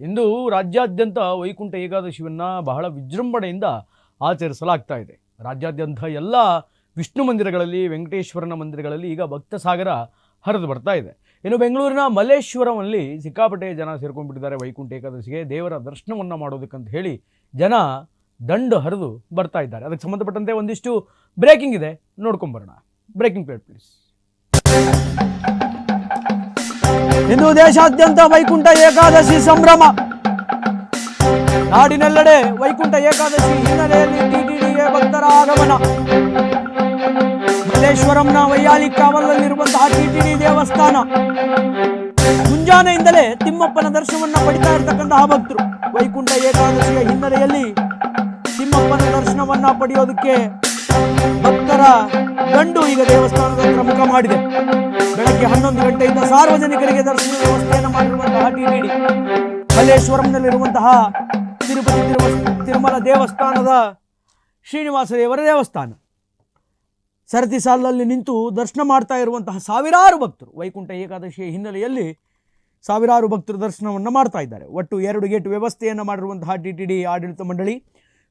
ಇಂದು ರಾಜ್ಯಾದ್ಯಂತ ವೈಕುಂಠ ಏಕಾದಶಿಯನ್ನು ಬಹಳ ವಿಜೃಂಭಣೆಯಿಂದ ಆಚರಿಸಲಾಗ್ತಾ ಇದೆ. ರಾಜ್ಯಾದ್ಯಂತ ಎಲ್ಲ ವಿಷ್ಣು ಮಂದಿರಗಳಲ್ಲಿ, ವೆಂಕಟೇಶ್ವರನ ಮಂದಿರಗಳಲ್ಲಿ ಈಗ ಭಕ್ತ ಸಾಗರ ಹರಿದು ಬರ್ತಾ ಇದೆ. ಇನ್ನು ಬೆಂಗಳೂರಿನ ಮಲ್ಲೇಶ್ವರಂನಲ್ಲಿ ಸಿಕ್ಕಾಪಟ್ಟೆ ಜನ ಸೇರ್ಕೊಂಡ್ಬಿಟ್ಟಿದ್ದಾರೆ ವೈಕುಂಠ ಏಕಾದಶಿಗೆ. ದೇವರ ದರ್ಶನವನ್ನು ಮಾಡೋದಕ್ಕಂತ ಹೇಳಿ ಜನ ದಂಡು ಹರಿದು ಬರ್ತಾ ಇದ್ದಾರೆ. ಅದಕ್ಕೆ ಸಂಬಂಧಪಟ್ಟಂತೆ ಒಂದಿಷ್ಟು ಬ್ರೇಕಿಂಗ್ ಇದೆ. ನೋಡ್ಕೊಂಬರೋಣ ಬ್ರೇಕಿಂಗ್ ಪ್ಲೇಟ್ ಪ್ಲೀಸ್. ಇಂದು ದೇಶಾದ್ಯಂತ ವೈಕುಂಠ ಏಕಾದಶಿ ಸಂಭ್ರಮ. ನಾಡಿನೆಲ್ಲೆಡೆ ವೈಕುಂಠ ಏಕಾದಶಿ ಹಿನ್ನೆಲೆಯಲ್ಲಿ ಟಿಟಿಡಿಗೆ ಭಕ್ತರ ಆಗಮನ. ಮಲ್ಲೇಶ್ವರಂನ ವೈಯಾಲಿ ಕಾವಲಲ್ಲಿರುವಂತಹ ಟಿಟಿಡಿ ದೇವಸ್ಥಾನ. ಮುಂಜಾನೆಯಿಂದಲೇ ತಿಮ್ಮಪ್ಪನ ದರ್ಶನವನ್ನ ಪಡಿತಾ ಇರತಕ್ಕಂತಹ ಭಕ್ತರು. ವೈಕುಂಠ ಏಕಾದಶಿಯ ಹಿನ್ನೆಲೆಯಲ್ಲಿ ತಿಮ್ಮಪ್ಪನ ದರ್ಶನವನ್ನ ಪಡೆಯೋದಕ್ಕೆ ಭಕ್ತರ ಗಂಡು ಈಗ ದೇವಸ್ಥಾನದ ಹತ್ರ ಮುಖ ಮಾಡಿದೆ. ಬೆಳಗ್ಗೆ ಹನ್ನೊಂದು ಗಂಟೆಯಿಂದ ಸಾರ್ವಜನಿಕರಿಗೆ ದರ್ಶನ ವ್ಯವಸ್ಥೆಯನ್ನು ಮಾಡಿರುವಂತಹ ಟಿಟಿಡಿ ಮಲ್ಲೇಶ್ವರಂನಲ್ಲಿರುವಂತಹ ತಿರುಪತಿ ತಿರುಮಲ ದೇವಸ್ಥಾನದ ಶ್ರೀನಿವಾಸ ದೇವರ ದೇವಸ್ಥಾನ. ಸರತಿ ಸಾಲಿನಲ್ಲಿ ನಿಂತು ದರ್ಶನ ಮಾಡ್ತಾ ಇರುವಂತಹ ಸಾವಿರಾರು ಭಕ್ತರು, ವೈಕುಂಠ ಏಕಾದಶಿಯ ಹಿನ್ನೆಲೆಯಲ್ಲಿ ಸಾವಿರಾರು ಭಕ್ತರು ದರ್ಶನವನ್ನು ಮಾಡ್ತಾ ಇದ್ದಾರೆ. ಒಟ್ಟು ಎರಡು ಗೇಟ್ ವ್ಯವಸ್ಥೆಯನ್ನು ಮಾಡಿರುವಂತಹ ಟಿ ಟಿ ಡಿ ಆಡಳಿತ ಮಂಡಳಿ,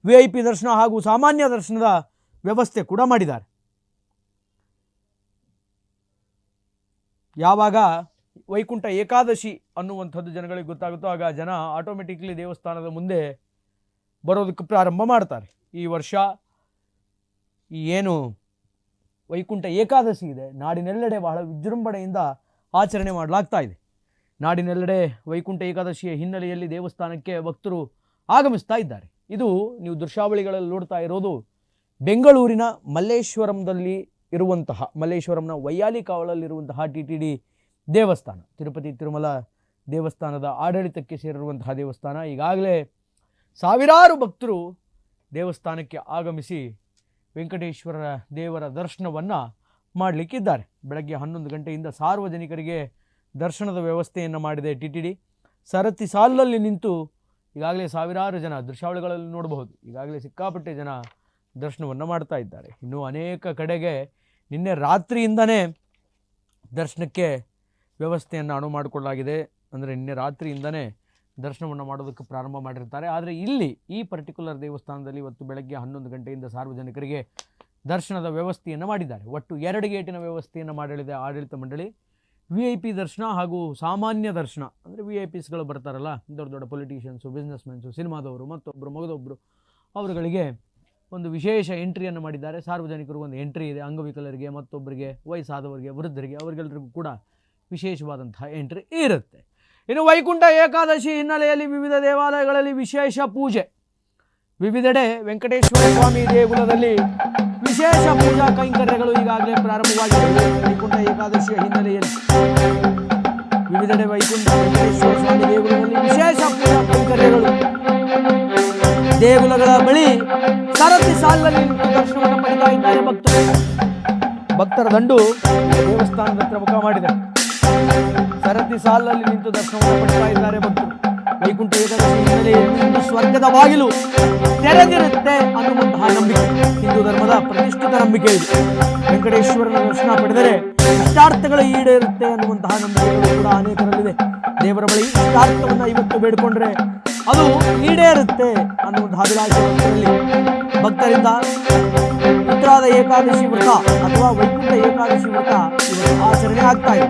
ವಿ ಐ ಪಿ ದರ್ಶನ ಹಾಗೂ ಸಾಮಾನ್ಯ ದರ್ಶನದ ವ್ಯವಸ್ಥೆ ಕೂಡ ಮಾಡಿದ್ದಾರೆ. ಯಾವಾಗ ವೈಕುಂಠ ಏಕಾದಶಿ ಅನ್ನುವಂಥದ್ದು ಜನಗಳಿಗೆ ಗೊತ್ತಾಗುತ್ತೋ ಆಗ ಜನ ಆಟೋಮೆಟಿಕ್ಲಿ ದೇವಸ್ಥಾನದ ಮುಂದೆ ಬರೋದಕ್ಕೆ ಪ್ರಾರಂಭ ಮಾಡ್ತಾರೆ. ಈ ವರ್ಷ ಏನು ವೈಕುಂಠ ಏಕಾದಶಿ ಇದೆ, ನಾಡಿನೆಲ್ಲೆಡೆ ಬಹಳ ವಿಜೃಂಭಣೆಯಿಂದ ಆಚರಣೆ ಮಾಡಲಾಗ್ತಾ ಇದೆ. ನಾಡಿನೆಲ್ಲೆಡೆ ವೈಕುಂಠ ಏಕಾದಶಿಯ ಹಿನ್ನೆಲೆಯಲ್ಲಿ ದೇವಸ್ಥಾನಕ್ಕೆ ಭಕ್ತರು ಆಗಮಿಸ್ತಾ ಇದ್ದಾರೆ. ಇದು ನೀವು ದೃಶ್ಯಾವಳಿಗಳಲ್ಲಿ ನೋಡ್ತಾ ಇರೋದು ಬೆಂಗಳೂರಿನ ಮಲ್ಲೇಶ್ವರಂದಲ್ಲಿ ಇರುವಂತಹ ಮಲ್ಲೇಶ್ವರಂನ ವೈಯಾಲಿ ಕಾವಲಲ್ಲಿರುವಂತಹ ಟಿ ಟಿ ಡಿ ದೇವಸ್ಥಾನ. ತಿರುಪತಿ ತಿರುಮಲ ದೇವಸ್ಥಾನದ ಆಡಳಿತಕ್ಕೆ ಸೇರಿರುವಂತಹ ದೇವಸ್ಥಾನ. ಈಗಾಗಲೇ ಸಾವಿರಾರು ಭಕ್ತರು ದೇವಸ್ಥಾನಕ್ಕೆ ಆಗಮಿಸಿ ವೆಂಕಟೇಶ್ವರ ದೇವರ ದರ್ಶನವನ್ನು ಮಾಡಲಿಕ್ಕಿದ್ದಾರೆ. ಬೆಳಗ್ಗೆ ಹನ್ನೊಂದು ಗಂಟೆಯಿಂದ ಸಾರ್ವಜನಿಕರಿಗೆ ದರ್ಶನದ ವ್ಯವಸ್ಥೆಯನ್ನು ಮಾಡಿದೆ ಟಿ ಟಿ ಡಿ. ಸರತಿ ಸಾಲಿನಲ್ಲಿ ನಿಂತು ಈಗಾಗಲೇ ಸಾವಿರಾರು ಜನ ದೃಶ್ಯಾವಳಿಗಳಲ್ಲಿ ನೋಡಬಹುದು. ಈಗಾಗಲೇ ಸಿಕ್ಕಾಪಟ್ಟೆ ಜನ ದರ್ಶನವನ್ನು ಮಾಡ್ತಾ ಇದ್ದಾರೆ. ಇನ್ನೂ ಅನೇಕ ಕಡೆಗೆ ನಿನ್ನೆ ರಾತ್ರಿಯಿಂದನೇ ದರ್ಶನಕ್ಕೆ ವ್ಯವಸ್ಥೆಯನ್ನು ಅಣು ಮಾಡಿಕೊಳ್ಳಲಾಗಿದೆ. ಅಂದರೆ ನಿನ್ನೆ ರಾತ್ರಿಯಿಂದನೇ ದರ್ಶನವನ್ನು ಮಾಡೋದಕ್ಕೆ ಪ್ರಾರಂಭ ಮಾಡಿರ್ತಾರೆ. ಆದರೆ ಇಲ್ಲಿ ಈ ಪರ್ಟಿಕ್ಯುಲರ್ ದೇವಸ್ಥಾನದಲ್ಲಿ ಇವತ್ತು ಬೆಳಗ್ಗೆ ಹನ್ನೊಂದು ಗಂಟೆಯಿಂದ ಸಾರ್ವಜನಿಕರಿಗೆ ದರ್ಶನದ ವ್ಯವಸ್ಥೆಯನ್ನು ಮಾಡಿದ್ದಾರೆ. ಒಟ್ಟು ಎರಡು ಗೇಟಿನ ವ್ಯವಸ್ಥೆಯನ್ನು ಮಾಡಲಿದೆ ಆಡಳಿತ ಮಂಡಳಿ ವಿ ಐ ಪಿ ದರ್ಶನ ಹಾಗೂ ಸಾಮಾನ್ಯ ದರ್ಶನ, ಅಂದರೆ ವಿ ಐ ಪಿಸ್ಗಳು ಬರ್ತಾರಲ್ಲ, ದೊಡ್ಡ ದೊಡ್ಡ ಪೊಲಿಟಿಷಿಯನ್ಸು ಬಿಸ್ನೆಸ್ಮೆನ್ಸು ಸಿನಿಮಾದವರು ಮತ್ತೊಬ್ಬರು ಮಗದೊಬ್ಬರು ಅವರುಗಳಿಗೆ ಒಂದು ವಿಶೇಷ ಎಂಟ್ರಿಯನ್ನು ಮಾಡಿದ್ದಾರೆ. ಸಾರ್ವಜನಿಕರು ಒಂದು ಎಂಟ್ರಿ ಇದೆ. ಅಂಗವಿಕಲರಿಗೆ, ಮತ್ತೊಬ್ಬರಿಗೆ, ವಯಸ್ಸಾದವರಿಗೆ, ವೃದ್ಧರಿಗೆ ಅವರಿಗೆಲ್ಲರಿಗೂ ಕೂಡ ವಿಶೇಷವಾದಂತಹ ಎಂಟ್ರಿ ಇರುತ್ತೆ. ಇನ್ನು ವೈಕುಂಠ ಏಕಾದಶಿ ಹಿನ್ನೆಲೆಯಲ್ಲಿ ವಿವಿಧ ದೇವಾಲಯಗಳಲ್ಲಿ ವಿಶೇಷ ಪೂಜೆ. ವಿವಿಧೆಡೆ ವೆಂಕಟೇಶ್ವರ ಸ್ವಾಮಿ ದೇಗುಲದಲ್ಲಿ ವಿಶೇಷ ಪೂಜಾ ಕೈಂಕರ್ಯಗಳು ಈಗಾಗಲೇ ಪ್ರಾರಂಭವಾಗಿವೆ. ವೈಕುಂಠ ಏಕಾದಶಿಯ ಹಿನ್ನೆಲೆಯಲ್ಲಿ ವಿವಿಧೆಡೆ ವೈಕುಂಠ ವೆಂಕಟೇಶ್ವರ ಸ್ವಾಮಿ ದೇಗುಲದಲ್ಲಿ ವಿಶೇಷ ಪೂಜಾ ಕೈಂಕರ್ಯಗಳು ದೇಗುಲಗಳ ಬಳಿ ಸರತಿ ಸಾಲಿನಲ್ಲಿ ದರ್ಶನವನ್ನು ಪಡಿತಾ ಇದ್ದಾರೆ ಭಕ್ತರು. ಭಕ್ತರ ದಂಡು ದೇವಸ್ಥಾನದ ಹತ್ರ ಮುಖ ಮಾಡಿದೆ. ಸರತಿ ಸಾಲಲ್ಲಿ ನಿಂತು ದರ್ಶನವನ್ನು ಪಡ್ತಾ ಇದ್ದಾರೆ ಭಕ್ತರು. ವೈಕುಂಠ ಏಕಾದಶಿ ಇಂದು ಸ್ವರ್ಗದ ಬಾಗಿಲು ತೆರೆದಿರುತ್ತೆ ಅನ್ನುವಂತಹ ನಂಬಿಕೆ. ಹಿಂದೂ ಧರ್ಮದ ಪ್ರತಿಷ್ಠಿತ ನಂಬಿಕೆ ಇದೆ. ವೆಂಕಟೇಶ್ವರನ ದರ್ಶನ ಪಡೆದರೆ ಇಷ್ಟಾರ್ಥಗಳು ಈಡೇರುತ್ತೆ ಅನ್ನುವಂತಹ ನಂಬಿಕೆಗಳು ಕೂಡ ಅನೇಕರಲ್ಲಿದೆ. ದೇವರ ಬಳಿ ಇಷ್ಟಾರ್ಥವನ್ನು ಇವತ್ತು ಬೇಡಿಕೊಂಡ್ರೆ ಅದು ಈಡೇರುತ್ತೆ ಅನ್ನೋ ಒಂದು ಭಕ್ತರಲ್ಲಿ ಭಕ್ತರಿಂದ ಉತ್ತರಾದ ಏಕಾದಶಿ ವ್ರತ ಅಥವಾ ವೈಕುಂಠ ಏಕಾದಶಿ ವ್ರತ ಆಚರಣೆ ಆಗ್ತಾ ಇದೆ.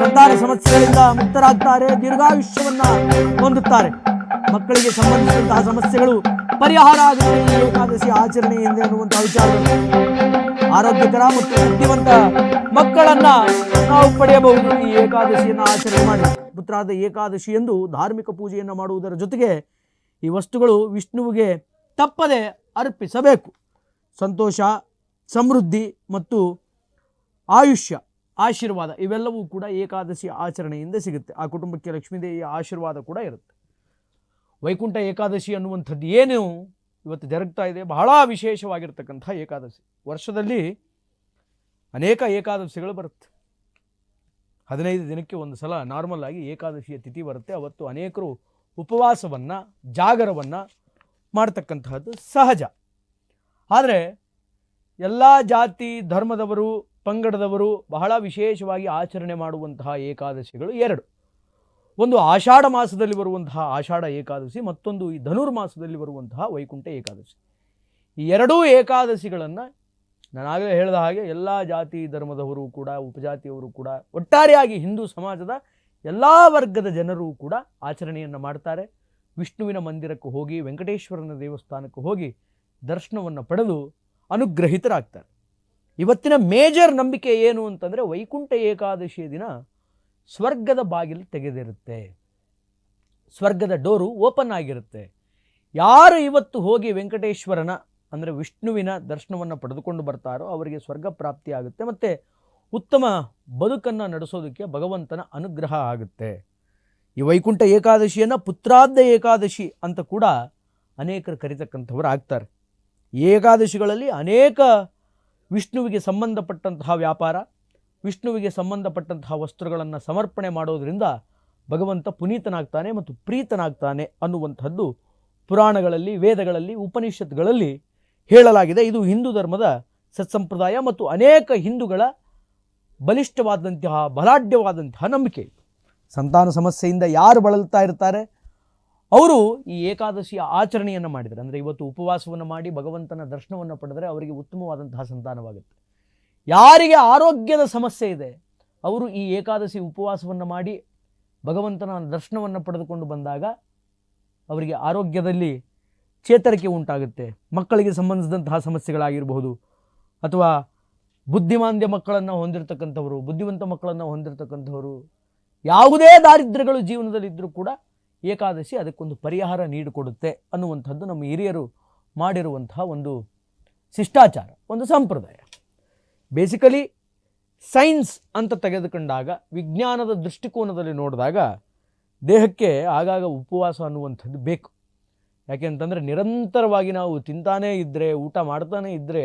ಸಂತಾನ ಸಮಸ್ಯೆಗಳಿಂದ ಮುಕ್ತರಾಗ್ತಾರೆ, ದೀರ್ಘಾಯುಷ್ಯವನ್ನು ಹೊಂದುತ್ತಾರೆ. ಮಕ್ಕಳಿಗೆ ಸಂಬಂಧಿಸಿದಂತಹ ಸಮಸ್ಯೆಗಳು ಪರಿಹಾರ ಆಗುತ್ತೆ ಈ ಏಕಾದಶಿ ಆಚರಣೆಯಿಂದ ಅನ್ನುವಂತಹ ವಿಚಾರ. ಆರೋಗ್ಯಕರ ಮತ್ತು ಬುದ್ಧಿವಂತ ಮಕ್ಕಳನ್ನ ನಾವು ಪಡೆಯಬಹುದು ಈ ಏಕಾದಶಿಯನ್ನು ಆಚರಣೆ ಮಾಡಿ. ಪುತ್ರಾದ ಏಕಾದಶಿ ಎಂದು ಧಾರ್ಮಿಕ ಪೂಜೆಯನ್ನು ಮಾಡುವುದರ ಜೊತೆಗೆ ಈ ವಸ್ತುಗಳು ವಿಷ್ಣುವಿಗೆ ತಪ್ಪದೆ ಅರ್ಪಿಸಬೇಕು. ಸಂತೋಷ, ಸಮೃದ್ಧಿ ಮತ್ತು ಆಯುಷ್ಯ, ಆಶೀರ್ವಾದ ಇವೆಲ್ಲವೂ ಕೂಡ ಏಕಾದಶಿ ಆಚರಣೆಯಿಂದ ಸಿಗುತ್ತೆ. ಆ ಕುಟುಂಬಕ್ಕೆ ಲಕ್ಷ್ಮೀದೇವಿಯ ಆಶೀರ್ವಾದ ಕೂಡ ಇರುತ್ತೆ. ವೈಕುಂಠ ಏಕಾದಶಿ ಅನ್ನುವಂಥದ್ದು ಏನು? ಇವತ್ತು ಜರುಗ್ತಾ ಇದೆ. ಬಹಳ ವಿಶೇಷವಾಗಿರ್ತಕ್ಕಂಥ ಏಕಾದಶಿ. ವರ್ಷದಲ್ಲಿ ಅನೇಕ ಏಕಾದಶಿಗಳು ಬರುತ್ತೆ. ಹದಿನೈದು ದಿನಕ್ಕೆ ಒಂದು ಸಲ ನಾರ್ಮಲ್ ಆಗಿ ಏಕಾದಶಿಯ ತಿಥಿ ಬರುತ್ತೆ. ಅವತ್ತು ಅನೇಕರು ಉಪವಾಸವನ್ನು, ಜಾಗರವನ್ನು ಮಾಡ್ತಕ್ಕಂತಹದ್ದು ಸಹಜ. ಆದರೆ ಎಲ್ಲ ಜಾತಿ, ಧರ್ಮದವರು, ಪಂಗಡದವರು ಬಹಳ ವಿಶೇಷವಾಗಿ ಆಚರಣೆ ಮಾಡುವಂತಹ ಏಕಾದಶಿಗಳು ಎರಡು. ಒಂದು ಆಷಾಢ ಮಾಸದಲ್ಲಿ ಬರುವಂತಹ ಆಷಾಢ ಏಕಾದಶಿ, ಮತ್ತೊಂದು ಈ ಧನುರ್ಮಾಸದಲ್ಲಿ ಬರುವಂತಹ ವೈಕುಂಠ ಏಕಾದಶಿ. ಎರಡೂ ಏಕಾದಶಿಗಳನ್ನು ನಾನಾಗಲೇ ಹೇಳಿದ ಹಾಗೆ ಎಲ್ಲ ಜಾತಿ ಧರ್ಮದವರು ಕೂಡ, ಉಪಜಾತಿಯವರು ಕೂಡ, ಒಟ್ಟಾರೆಯಾಗಿ ಹಿಂದೂ ಸಮಾಜದ ಎಲ್ಲ ವರ್ಗದ ಜನರು ಕೂಡ ಆಚರಣೆಯನ್ನು ಮಾಡ್ತಾರೆ. ವಿಷ್ಣುವಿನ ಮಂದಿರಕ್ಕೆ ಹೋಗಿ, ವೆಂಕಟೇಶ್ವರನ ದೇವಸ್ಥಾನಕ್ಕೆ ಹೋಗಿ ದರ್ಶನವನ್ನು ಪಡೆದು ಅನುಗ್ರಹಿತರಾಗ್ತಾರೆ. ಇವತ್ತಿನ ಮೇಜರ್ ನಂಬಿಕೆ ಏನು ಅಂತಂದರೆ ವೈಕುಂಠ ಏಕಾದಶಿಯ ದಿನ ಸ್ವರ್ಗದ ಬಾಗಿಲು ತೆಗೆದಿರುತ್ತೆ. ಸ್ವರ್ಗದ ಡೋರು ಓಪನ್ ಆಗಿರುತ್ತೆ. ಯಾರು ಇವತ್ತು ಹೋಗಿ ವೆಂಕಟೇಶ್ವರನ ಅಂದರೆ ವಿಷ್ಣುವಿನ ದರ್ಶನವನ್ನು ಪಡೆದುಕೊಂಡು ಬರ್ತಾರೋ ಅವರಿಗೆ ಸ್ವರ್ಗ ಪ್ರಾಪ್ತಿ ಆಗುತ್ತೆ. ಮತ್ತು ಉತ್ತಮ ಬದುಕನ್ನು ನಡೆಸೋದಕ್ಕೆ ಭಗವಂತನ ಅನುಗ್ರಹ ಆಗುತ್ತೆ. ಈ ವೈಕುಂಠ ಏಕಾದಶಿಯನ್ನು ಪುತ್ರಾದ್ದ ಏಕಾದಶಿ ಅಂತ ಕೂಡ ಅನೇಕರು ಕರಿತಕ್ಕಂಥವ್ರು ಆಗ್ತಾರೆ. ಏಕಾದಶಿಗಳಲ್ಲಿ ಅನೇಕ ವಿಷ್ಣುವಿಗೆ ಸಂಬಂಧಪಟ್ಟಂತಹ ವ್ಯಾಪಾರ, ವಿಷ್ಣುವಿಗೆ ಸಂಬಂಧಪಟ್ಟಂತಹ ವಸ್ತ್ರಗಳನ್ನು ಸಮರ್ಪಣೆ ಮಾಡೋದರಿಂದ ಭಗವಂತ ಪುನೀತನಾಗ್ತಾನೆ ಮತ್ತು ಪ್ರೀತನಾಗ್ತಾನೆ ಅನ್ನುವಂಥದ್ದು ಪುರಾಣಗಳಲ್ಲಿ, ವೇದಗಳಲ್ಲಿ, ಉಪನಿಷತ್ಗಳಲ್ಲಿ ಹೇಳಲಾಗಿದೆ. ಇದು ಹಿಂದೂ ಧರ್ಮದ ಸತ್ಸಂಪ್ರದಾಯ ಮತ್ತು ಅನೇಕ ಹಿಂದೂಗಳ ಬಲಿಷ್ಠವಾದಂತಹ, ಬಲಾಢ್ಯವಾದಂತಹ ನಂಬಿಕೆ. ಸಂತಾನ ಸಮಸ್ಯೆಯಿಂದ ಯಾರು ಬಳಲ್ತಾ ಇರ್ತಾರೆ? ಅವರು ಈ ಏಕಾದಶಿಯ ಆಚರಣೆಯನ್ನು ಮಾಡಿದರೆ ಅಂದರೆ ಇವತ್ತು ಉಪವಾಸವನ್ನು ಮಾಡಿ ಭಗವಂತನ ದರ್ಶನವನ್ನು ಪಡೆದರೆ ಅವರಿಗೆ ಉತ್ತಮವಾದಂತಹ ಸಂತಾನವಾಗುತ್ತೆ. ಯಾರಿಗೆ ಆರೋಗ್ಯದ ಸಮಸ್ಯೆ ಇದೆ, ಅವರು ಈ ಏಕಾದಶಿ ಉಪವಾಸವನ್ನು ಮಾಡಿ ಭಗವಂತನ ದರ್ಶನವನ್ನು ಪಡೆದುಕೊಂಡು ಬಂದಾಗ ಅವರಿಗೆ ಆರೋಗ್ಯದಲ್ಲಿ ಚೇತರಿಕೆ ಉಂಟಾಗುತ್ತೆ. ಮಕ್ಕಳಿಗೆ ಸಂಬಂಧಿಸಿದಂತಹ ಸಮಸ್ಯೆಗಳಾಗಿರಬಹುದು. ಅಥವಾ ಬುದ್ಧಿಮಾಂದ್ಯ ಮಕ್ಕಳನ್ನು ಹೊಂದಿರತಕ್ಕಂಥವರು, ಬುದ್ಧಿವಂತ ಮಕ್ಕಳನ್ನು ಹೊಂದಿರತಕ್ಕಂಥವರು, ಯಾವುದೇ ದಾರಿದ್ರ್ಯಗಳು ಜೀವನದಲ್ಲಿದ್ದರೂ ಕೂಡ ಏಕಾದಶಿ ಅದಕ್ಕೊಂದು ಪರಿಹಾರ ನೀಡಿಕೊಡುತ್ತೆ ಅನ್ನುವಂಥದ್ದು ನಮ್ಮ ಹಿರಿಯರು ಮಾಡಿರುವಂತಹ ಒಂದು ಶಿಷ್ಟಾಚಾರ, ಒಂದು ಸಂಪ್ರದಾಯ. ಬೇಸಿಕಲಿ ಸೈನ್ಸ್ ಅಂತ ತೆಗೆದುಕೊಂಡಾಗ, ವಿಜ್ಞಾನದ ದೃಷ್ಟಿಕೋನದಲ್ಲಿ ನೋಡಿದಾಗ ದೇಹಕ್ಕೆ ಆಗಾಗ ಉಪವಾಸ ಅನ್ನುವಂಥದ್ದು ಬೇಕು. ಯಾಕೆ ಅಂತಂದರೆ ನಿರಂತರವಾಗಿ ನಾವು ತಿಂತಾನೇ ಇದ್ದರೆ ಊಟ ಮಾಡ್ತಾನೇ ಇದ್ದರೆ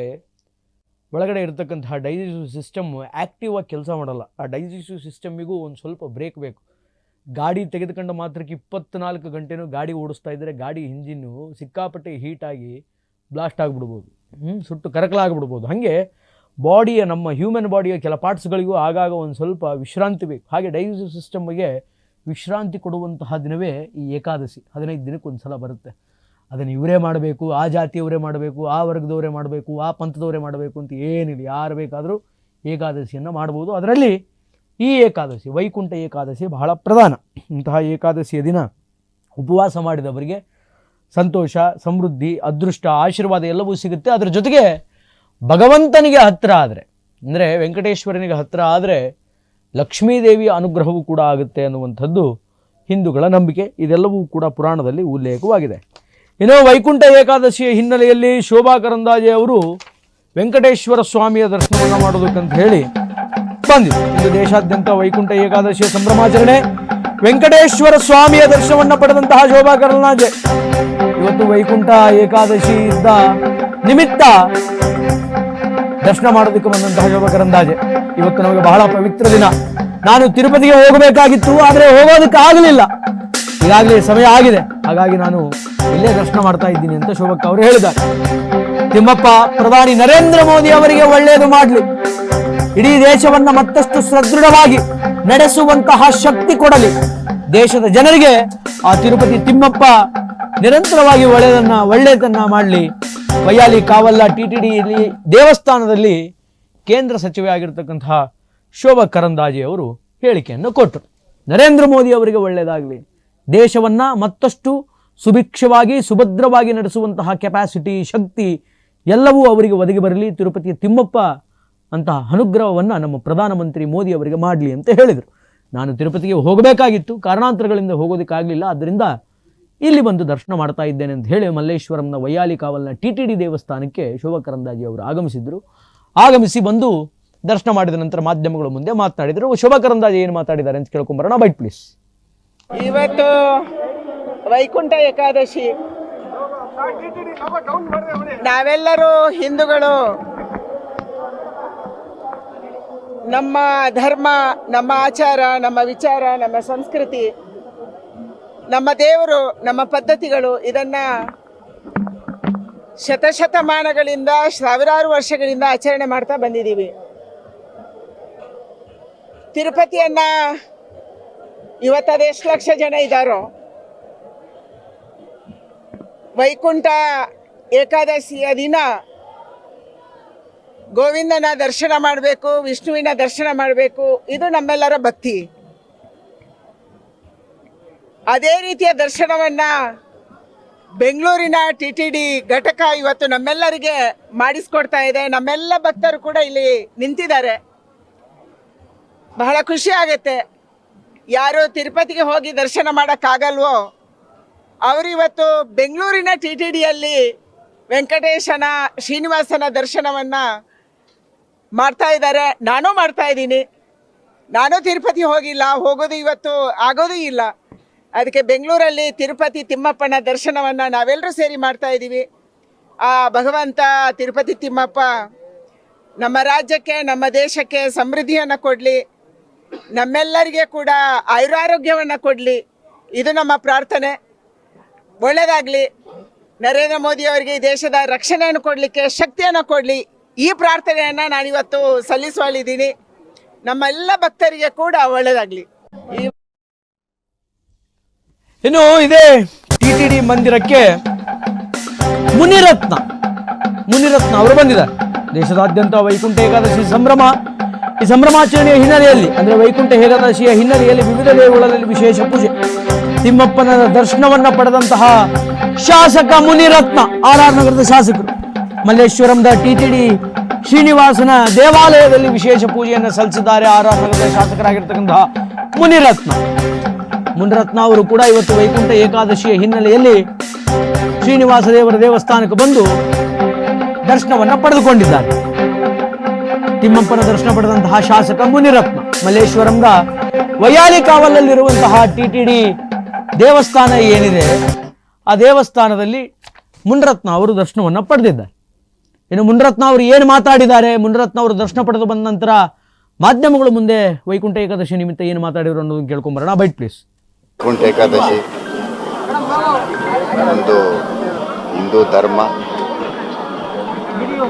ಒಳಗಡೆ ಇರತಕ್ಕಂತಹ ಡೈಜೆಸ್ಟಿವ್ ಸಿಸ್ಟಮ್ ಆ್ಯಕ್ಟಿವ್ ಆಗಿ ಕೆಲಸ ಮಾಡಲ್ಲ. ಆ ಡೈಜೆಸ್ಟಿವ್ ಸಿಸ್ಟಮಿಗೂ ಒಂದು ಸ್ವಲ್ಪ ಬ್ರೇಕ್ ಬೇಕು. ಗಾಡಿ ತೆಗೆದುಕೊಂಡು ಮಾತ್ರಕ್ಕೆ ಇಪ್ಪತ್ನಾಲ್ಕು ಗಂಟೆನೂ ಗಾಡಿ ಓಡಿಸ್ತಾ ಇದ್ದರೆ ಗಾಡಿ ಇಂಜಿನ್ನು ಸಿಕ್ಕಾಪಟ್ಟೆ ಹೀಟಾಗಿ ಬ್ಲಾಸ್ಟ್ ಆಗಿಬಿಡ್ಬೋದು. ಹ್ಞೂ ಸುಟ್ಟು ಕರಕಲಾಗ್ಬಿಡ್ಬೋದು ಹಾಗೆ ಬಾಡಿಯ ನಮ್ಮ ಹ್ಯೂಮನ್ ಬಾಡಿಯ ಕೆಲ ಪಾರ್ಟ್ಸ್ಗಳಿಗೂ ಆಗಾಗ ಒಂದು ಸ್ವಲ್ಪ ವಿಶ್ರಾಂತಿ ಬೇಕು. ಹಾಗೆ ಡೈಜೆಸ್ಟಿವ್ ಸಿಸ್ಟಮ್ಗೆ ವಿಶ್ರಾಂತಿ ಕೊಡುವಂತಹ ದಿನವೇ ಈ ಏಕಾದಶಿ. ಹದಿನೈದು ದಿನಕ್ಕೆ ಒಂದು ಸಲ ಬರುತ್ತೆ. ಅದನ್ನು ಇವರೇ ಮಾಡಬೇಕು, ಆ ಜಾತಿಯವರೇ ಮಾಡಬೇಕು, ಆ ವರ್ಗದವರೇ ಮಾಡಬೇಕು, ಆ ಪಂಥದವರೇ ಮಾಡಬೇಕು ಅಂತ ಏನಿಲ್ಲ. ಯಾರು ಬೇಕಾದರೂ ಏಕಾದಶಿಯನ್ನು ಮಾಡ್ಬೋದು. ಅದರಲ್ಲಿ ಈ ಏಕಾದಶಿ, ವೈಕುಂಠ ಏಕಾದಶಿ ಬಹಳ ಪ್ರಧಾನ. ಇಂತಹ ಏಕಾದಶಿಯ ದಿನ ಉಪವಾಸ ಮಾಡಿದವರಿಗೆ ಸಂತೋಷ, ಸಮೃದ್ಧಿ, ಅದೃಷ್ಟ, ಆಶೀರ್ವಾದ ಎಲ್ಲವೂ ಸಿಗುತ್ತೆ. ಅದರ ಜೊತೆಗೆ ಭಗವಂತನಿಗೆ ಹತ್ತಿರ ಆದರೆ, ಅಂದರೆ ವೆಂಕಟೇಶ್ವರನಿಗೆ ಹತ್ತಿರ ಆದರೆ ಲಕ್ಷ್ಮೀದೇವಿಯ ಅನುಗ್ರಹವೂ ಕೂಡ ಆಗುತ್ತೆ ಅನ್ನುವಂಥದ್ದು ಹಿಂದೂಗಳ ನಂಬಿಕೆ. ಇದೆಲ್ಲವೂ ಕೂಡ ಪುರಾಣದಲ್ಲಿ ಉಲ್ಲೇಖವಾಗಿದೆ. ಇನ್ನು ವೈಕುಂಠ ಏಕಾದಶಿಯ ಹಿನ್ನೆಲೆಯಲ್ಲಿ ಶೋಭಾ ಕರಂದಾಜೆ ಅವರು ವೆಂಕಟೇಶ್ವರ ಸ್ವಾಮಿಯ ದರ್ಶನವನ್ನು ಮಾಡೋದಕ್ಕಂತ ಹೇಳಿ ಬಂದಿದೆ ಇದು ದೇಶಾದ್ಯಂತ ವೈಕುಂಠ ಏಕಾದಶಿಯ ಸಂಭ್ರಮಾಚರಣೆ. ವೆಂಕಟೇಶ್ವರ ಸ್ವಾಮಿಯ ದರ್ಶನವನ್ನು ಪಡೆದಂತಹ ಶೋಭಾ ಕರಂದಾಜೆ. ಇವತ್ತು ವೈಕುಂಠ ಏಕಾದಶಿ ಇದ್ದ ನಿಮಿತ್ತ ದರ್ಶನ ಮಾಡೋದಕ್ಕೆ ಬಂದಂತಹ ಶೋಭಾ ಕರಂದಾಜೆ. ಇವತ್ತು ನಮಗೆ ಬಹಳ ಪವಿತ್ರ ದಿನ. ನಾನು ತಿರುಪತಿಗೆ ಹೋಗಬೇಕಾಗಿತ್ತು, ಆದರೆ ಹೋಗೋದಕ್ಕೆ ಆಗಲಿಲ್ಲ. ಈಗಾಗಲೇ ಸಮಯ ಆಗಿದೆ. ಹಾಗಾಗಿ ನಾನು ಇಲ್ಲೇ ದರ್ಶನ ಮಾಡ್ತಾ ಇದ್ದೀನಿ ಅಂತ ಶೋಭಕ್ಕ ಅವರು ಹೇಳಿದ್ದಾರೆ. ತಿಮ್ಮಪ್ಪ, ಪ್ರಧಾನಿ ನರೇಂದ್ರ ಮೋದಿ ಅವರಿಗೆ ಒಳ್ಳೆಯದು ಮಾಡಲಿ. ಇಡೀ ದೇಶವನ್ನ ಮತ್ತಷ್ಟು ಸದೃಢವಾಗಿ ನಡೆಸುವಂತಹ ಶಕ್ತಿ ಕೊಡಲಿ. ದೇಶದ ಜನರಿಗೆ ಆ ತಿರುಪತಿ ತಿಮ್ಮಪ್ಪ ನಿರಂತರವಾಗಿ ಒಳ್ಳೆಯದನ್ನ ಒಳ್ಳೆಯದನ್ನ ಮಾಡಲಿ. ವೈಯಾಲಿ ಕಾವಲ್ಲ ಟಿ ಟಿ ಡಿಯಲ್ಲಿ ದೇವಸ್ಥಾನದಲ್ಲಿ ಕೇಂದ್ರ ಸಚಿವೆ ಆಗಿರ್ತಕ್ಕಂತಹ ಶೋಭಾ ಕರಂದಾಜೆ ಅವರು ಹೇಳಿಕೆಯನ್ನು ಕೊಟ್ಟರು. ನರೇಂದ್ರ ಮೋದಿ ಅವರಿಗೆ ಒಳ್ಳೆಯದಾಗಲಿ. ದೇಶವನ್ನು ಮತ್ತಷ್ಟು ಸುಭಿಕ್ಷವಾಗಿ, ಸುಭದ್ರವಾಗಿ ನಡೆಸುವಂತಹ ಕೆಪಾಸಿಟಿ ಶಕ್ತಿ ಎಲ್ಲವೂ ಅವರಿಗೆ ಒದಗಿ ಬರಲಿ. ತಿರುಪತಿ ತಿಮ್ಮಪ್ಪ ಅಂತಹ ಅನುಗ್ರಹವನ್ನು ನಮ್ಮ ಪ್ರಧಾನಮಂತ್ರಿ ಮೋದಿ ಅವರಿಗೆ ಮಾಡಲಿ ಅಂತ ಹೇಳಿದರು. ನಾನು ತಿರುಪತಿಗೆ ಹೋಗಬೇಕಾಗಿತ್ತು. ಕಾರಣಾಂತರಗಳಿಂದ ಹೋಗೋದಕ್ಕಾಗಲಿಲ್ಲ. ಆದ್ದರಿಂದ ಇಲ್ಲಿ ಬಂದು ದರ್ಶನ ಮಾಡ್ತಾ ಇದ್ದೇನೆ ಅಂತ ಹೇಳಿ ಮಲ್ಲೇಶ್ವರಂನ ವೈಯಾಲಿ ಕಾವಲ್ನ ಟಿ ಟಿ ಡಿ ದೇವಸ್ಥಾನಕ್ಕೆ ಶೋಭಾ ಕರಂದಾಜೆ ಅವರು ಆಗಮಿಸಿದರು. ಆಗಮಿಸಿ ಬಂದು ದರ್ಶನ ಮಾಡಿದ ನಂತರ ಮಾಧ್ಯಮಗಳ ಮುಂದೆ ಮಾತನಾಡಿದರು. ಶೋಭಾ ಕರಂದಾಜೆ ಏನು ಮಾತಾಡಿದ್ದಾರೆ ಅಂತ ಕೇಳ್ಕೊಂಬರೋಣ ಬೈಟ್ ಪ್ಲೀಸ್. ಇವತ್ತು ವೈಕುಂಠ ಏಕಾದಶಿ. ನಾವೆಲ್ಲರೂ ಹಿಂದೂಗಳು. ನಮ್ಮ ಧರ್ಮ, ನಮ್ಮ ಆಚಾರ, ನಮ್ಮ ವಿಚಾರ, ನಮ್ಮ ಸಂಸ್ಕೃತಿ, ನಮ್ಮ ದೇವರು, ನಮ್ಮ ಪದ್ಧತಿಗಳು ಇದನ್ನ ಶತಶತಮಾನಗಳಿಂದ, ಸಾವಿರಾರು ವರ್ಷಗಳಿಂದ ಆಚರಣೆ ಮಾಡ್ತಾ ಬಂದಿದ್ದೀವಿ. ತಿರುಪತಿಯನ್ನ ಇವತ್ತು ಎಷ್ಟು ಲಕ್ಷ ಜನ ಇದ್ದಾರೋ ವೈಕುಂಠ ಏಕಾದಶಿಯ ದಿನ ಗೋವಿಂದನ ದರ್ಶನ ಮಾಡಬೇಕು, ವಿಷ್ಣುವಿನ ದರ್ಶನ ಮಾಡಬೇಕು, ಇದು ನಮ್ಮೆಲ್ಲರ ಭಕ್ತಿ. ಅದೇ ರೀತಿಯ ದರ್ಶನವನ್ನ ಬೆಂಗಳೂರಿನ ಟಿ ಟಿ ಡಿ ಘಟಕ ಇವತ್ತು ನಮ್ಮೆಲ್ಲರಿಗೆ ಮಾಡಿಸ್ಕೊಡ್ತಾ ಇದೆ. ನಮ್ಮೆಲ್ಲ ಭಕ್ತರು ಕೂಡ ಇಲ್ಲಿ ನಿಂತಿದ್ದಾರೆ. ಬಹಳ ಖುಷಿ ಆಗುತ್ತೆ. ಯಾರು ತಿರುಪತಿಗೆ ಹೋಗಿ ದರ್ಶನ ಮಾಡೋಕ್ಕಾಗಲ್ವೋ? ಅವರು ಇವತ್ತು ಬೆಂಗಳೂರಿನ ಟಿ ಟಿ ಡಿಯಲ್ಲಿ ವೆಂಕಟೇಶನ ಶ್ರೀನಿವಾಸನ ದರ್ಶನವನ್ನು ಮಾಡ್ತಾ ಇದ್ದಾರೆ. ನಾನು ಮಾಡ್ತಾ ಇದ್ದೀನಿ. ನಾನು ತಿರುಪತಿ ಹೋಗಿಲ್ಲ. ಹೋಗೋದು ಇವತ್ತು ಆಗೋದು ಇಲ್ಲ. ಅದಕ್ಕೆ ಬೆಂಗಳೂರಲ್ಲಿ ತಿರುಪತಿ ತಿಮ್ಮಪ್ಪನ ದರ್ಶನವನ್ನು ನಾವೆಲ್ಲರೂ ಸೇರಿ ಮಾಡ್ತಾ ಇದ್ದೀವಿ. ಆ ಭಗವಂತ ತಿರುಪತಿ ತಿಮ್ಮಪ್ಪ ನಮ್ಮ ರಾಜ್ಯಕ್ಕೆ, ನಮ್ಮ ದೇಶಕ್ಕೆ ಸಮೃದ್ಧಿಯನ್ನು ಕೊಡಲಿ. ನಮ್ಮೆಲ್ಲರಿಗೆ ಕೂಡ ಆಯುರಾರೋಗ್ಯವನ್ನು ಕೊಡಲಿ. ಇದು ನಮ್ಮ ಪ್ರಾರ್ಥನೆ. ಒಳ್ಳೆಯದಾಗಲಿ ನರೇಂದ್ರ ಮೋದಿ ಅವರಿಗೆ ದೇಶದ ರಕ್ಷಣೆಯನ್ನು ಕೊಡಲಿಕ್ಕೆ ಶಕ್ತಿಯನ್ನು ಕೊಡಲಿ. ಈ ಪ್ರಾರ್ಥನೆಯನ್ನು ನಾನಿವತ್ತು ಸಲ್ಲಿಸುವಲ್ಲಿದ್ದೀನಿ ನಮ್ಮ ಎಲ್ಲ ಭಕ್ತರಿಗೆ ಕೂಡ ಒಳ್ಳೆಯದಾಗಲಿ ಇನ್ನು ಇದೇ ಟಿ ಟಿ ಮಂದಿರಕ್ಕೆ ಮುನಿರತ್ನ. ಮುನಿರತ್ನ ಅವರು ಬಂದಿದ್ದಾರೆ. ದೇಶದಾದ್ಯಂತ ವೈಕುಂಠ ಏಕಾದಶಿ ಸಂಭ್ರಮ. ಈ ಸಂಭ್ರಮಾಚರಣೆಯ ಹಿನ್ನೆಲೆಯಲ್ಲಿ, ಅಂದರೆ ವೈಕುಂಠ ಏಕಾದಶಿಯ ಹಿನ್ನೆಲೆಯಲ್ಲಿ ವಿವಿಧ ದೇವಗಳಲ್ಲಿ ವಿಶೇಷ ಪೂಜೆ. ತಿಮ್ಮಪ್ಪನ ದರ್ಶನವನ್ನ ಪಡೆದಂತಹ ಶಾಸಕ ಮುನಿರತ್ನ ಆರ್ ಆರ್ ನಗರದ ಶಾಸಕರು ಮಲ್ಲೇಶ್ವರಂದ ಟಿಟಿಡಿ ಶ್ರೀನಿವಾಸನ ದೇವಾಲಯದಲ್ಲಿ ವಿಶೇಷ ಪೂಜೆಯನ್ನು ಸಲ್ಲಿಸಿದ್ದಾರೆ ಆರ್ ಆರ್ ನಗರದ ಶಾಸಕರಾಗಿರ್ತಕ್ಕಂತಹ ಮುನಿರತ್ನ. ಮುನಿರತ್ನ ಅವರು ಕೂಡ ಇವತ್ತು ವೈಕುಂಠ ಏಕಾದಶಿಯ ಹಿನ್ನೆಲೆಯಲ್ಲಿ ಶ್ರೀನಿವಾಸ ದೇವರ ದೇವಸ್ಥಾನಕ್ಕೆ ಬಂದು ದರ್ಶನವನ್ನ ಪಡೆದುಕೊಂಡಿದ್ದಾರೆ. ತಿಮ್ಮಪ್ಪನ ದರ್ಶನ ಪಡೆದಂತಹ ಶಾಸಕ ಮುನಿರತ್ನ ಮಲ್ಲೇಶ್ವರಂದ ವಯಾಲಿ ಕಾವಲಲ್ಲಿರುವಂತಹ ಟಿ ದೇವಸ್ಥಾನ ಏನಿದೆ, ಆ ದೇವಸ್ಥಾನದಲ್ಲಿ ಮುನಿರತ್ನ ಅವರು ದರ್ಶನವನ್ನು ಪಡೆದಿದ್ದಾರೆ. ಇನ್ನು ಮುನಿರತ್ನ ಅವರು ಏನು ಮಾತಾಡಿದ್ದಾರೆ? ಮುನಿರತ್ನ ಅವರು ದರ್ಶನ ಪಡೆದು ಬಂದ ನಂತರ ಮಾಧ್ಯಮಗಳ ಮುಂದೆ ವೈಕುಂಠ ಏಕಾದಶಿ ನಿಮಿತ್ತ ಏನು ಮಾತಾಡಿದ್ರು ಅನ್ನೋದನ್ನ ಕೇಳ್ಕೊಂಬರೋಣ. Bite please. ವೈಕುಂಠ ಏಕಾದಶಿ ಒಂದು ಹಿಂದೂ ಧರ್ಮ.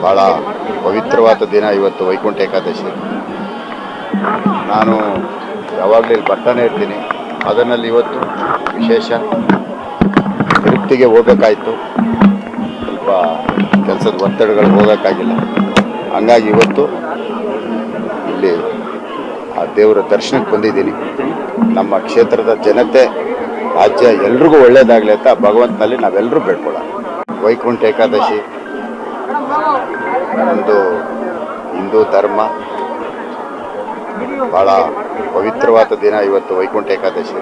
ಭಾಳ ಪವಿತ್ರವಾದ ದಿನ ಇವತ್ತು ವೈಕುಂಠ ಏಕಾದಶಿ. ನಾನು ಯಾವಾಗಲೂ ಬರ್ತಾನೆ ಇರ್ತೀನಿ. ಅದರಲ್ಲಿ ಇವತ್ತು ವಿಶೇಷ ತೃಪ್ತಿಗೆ ಹೋಗಬೇಕಾಯಿತು ಸ್ವಲ್ಪ ಕೆಲಸದ ಒತ್ತಡಗಳು ಹೋಗೋಕ್ಕಾಗಿಲ್ಲ. ಹಂಗಾಗಿ ಇವತ್ತು ಇಲ್ಲಿ ಆ ದೇವರ ದರ್ಶನಕ್ಕೆ ಬಂದಿದ್ದೀನಿ. ನಮ್ಮ ಕ್ಷೇತ್ರದ ಜನತೆ, ರಾಜ್ಯ ಎಲ್ರಿಗೂ ಒಳ್ಳೆಯದಾಗಲಿ ಅಂತ ಭಗವಂತನಲ್ಲಿ ನಾವೆಲ್ಲರೂ ಬೇಡ್ಕೊಳ್ಳೋಣ. ವೈಕುಂಠ ಏಕಾದಶಿ ಒಂದು ಹಿಂದೂ ಧರ್ಮ. ಭಾಳ ಪವಿತ್ರವಾದ ದಿನ ಇವತ್ತು ವೈಕುಂಠ ಏಕಾದಶಿ.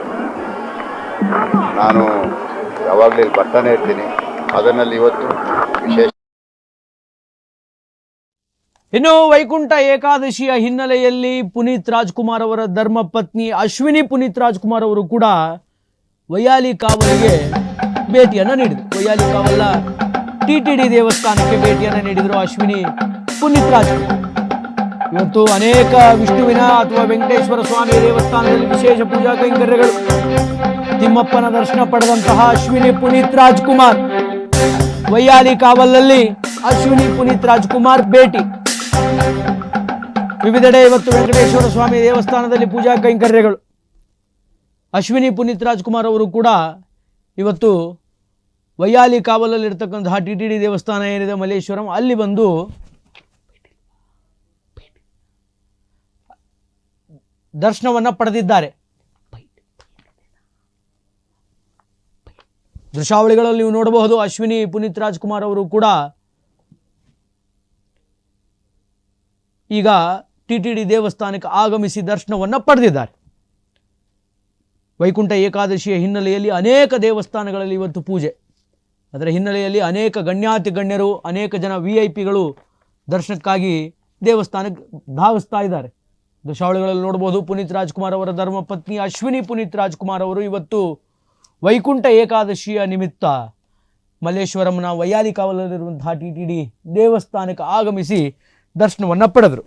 ನಾನು ಯಾವಾಗಲೂ ಇಲ್ಲಿ ಬರ್ತಾನೆ ಇರ್ತೀನಿ. ಅದರಲ್ಲಿ ಇವತ್ತು ವಿಶೇಷ ಇನ್ನು ವೈಕುಂಠ ಏಕಾದಶಿಯ ಹಿನ್ನೆಲೆಯಲ್ಲಿ ಪುನೀತ್ ರಾಜ್ಕುಮಾರ್ ಅವರ ಧರ್ಮ ಪತ್ನಿ ಅಶ್ವಿನಿ ಪುನೀತ್ ರಾಜ್ಕುಮಾರ್ ಅವರು ಕೂಡ ವೈಯಾಲಿ ಕಾವಲಿಗೆ ಭೇಟಿಯನ್ನು ನೀಡಿದರು. Vyali Kaval T T D ದೇವಸ್ಥಾನಕ್ಕೆ ಭೇಟಿಯನ್ನು ನೀಡಿದರು ಅಶ್ವಿನಿ ಪುನೀತ್ ರಾಜ್. ಇವತ್ತು ಅನೇಕ ವಿಷ್ಣುವಿನ ಅಥವಾ ವೆಂಕಟೇಶ್ವರ ಸ್ವಾಮಿ ದೇವಸ್ಥಾನದಲ್ಲಿ ವಿಶೇಷ ಪೂಜಾ ಕೈಂಕರ್ಯಗಳು. ತಿಮ್ಮಪ್ಪನ ದರ್ಶನ ಪಡೆದಂತಹ ಅಶ್ವಿನಿ ಪುನೀತ್ ರಾಜ್ಕುಮಾರ್. ವೈಯಾಲಿ ಕಾವಲಲ್ಲಿ ಅಶ್ವಿನಿ ಪುನೀತ್ ರಾಜ್ಕುಮಾರ್ ಭೇಟಿ. ವಿವಿಧೆಡೆ ಇವತ್ತು ವೆಂಕಟೇಶ್ವರ ಸ್ವಾಮಿ ದೇವಸ್ಥಾನದಲ್ಲಿ ಪೂಜಾ ಕೈಂಕರ್ಯಗಳು. ಅಶ್ವಿನಿ ಪುನೀತ್ ರಾಜ್ಕುಮಾರ್ ಅವರು ಕೂಡ ಇವತ್ತು ವೈಯಾಲಿ ಕಾವಲಲ್ಲಿರ್ತಕ್ಕಂತಹ ಟಿ ಟಿ ಡಿ ದೇವಸ್ಥಾನ ಏನಿದೆ ಮಲ್ಲೇಶ್ವರಂ, ಅಲ್ಲಿ ಬಂದು ದರ್ಶನವನ್ನು ಪಡೆದಿದ್ದಾರೆ. ದೃಶ್ಯಾವಳಿಗಳಲ್ಲಿ ನೀವು ನೋಡಬಹುದು, ಅಶ್ವಿನಿ ಪುನೀತ್ ರಾಜ್ಕುಮಾರ್ ಅವರು ಕೂಡ ಈಗ ಟಿ ಟಿ ಡಿ ದೇವಸ್ಥಾನಕ್ಕೆ ಆಗಮಿಸಿ ದರ್ಶನವನ್ನು ಪಡೆದಿದ್ದಾರೆ. ವೈಕುಂಠ ಏಕಾದಶಿಯ ಹಿನ್ನೆಲೆಯಲ್ಲಿ ಅನೇಕ ದೇವಸ್ಥಾನಗಳಲ್ಲಿ ಇವತ್ತು ಪೂಜೆ. ಅದರ ಹಿನ್ನೆಲೆಯಲ್ಲಿ ಅನೇಕ ಗಣ್ಯಾತಿ ಗಣ್ಯರು ಅನೇಕ ಜನ ವಿ ಐ ಪಿಗಳು ದರ್ಶನಕ್ಕಾಗಿ ದೇವಸ್ಥಾನಕ್ಕೆ ಧಾವಿಸ್ತಾ ಇದ್ದಾರೆ. ದೃಶ್ಯಾವಳಿಗಳಲ್ಲಿ ನೋಡ್ಬೋದು ಪುನೀತ್ ರಾಜ್ಕುಮಾರ್ ಅವರ ಧರ್ಮಪತ್ನಿ ಅಶ್ವಿನಿ ಪುನೀತ್ ರಾಜ್ಕುಮಾರ್ ಅವರು ಇವತ್ತು ವೈಕುಂಠ ಏಕಾದಶಿಯ ನಿಮಿತ್ತ ಮಲ್ಲೇಶ್ವರಂನ ವೈಯಾಲಿ ಕಾವಲಲ್ಲಿರುವಂತಹ ಟಿ ಟಿ ಡಿ ದೇವಸ್ಥಾನಕ್ಕೆ ಆಗಮಿಸಿ ದರ್ಶನವನ್ನು ಪಡೆದರು.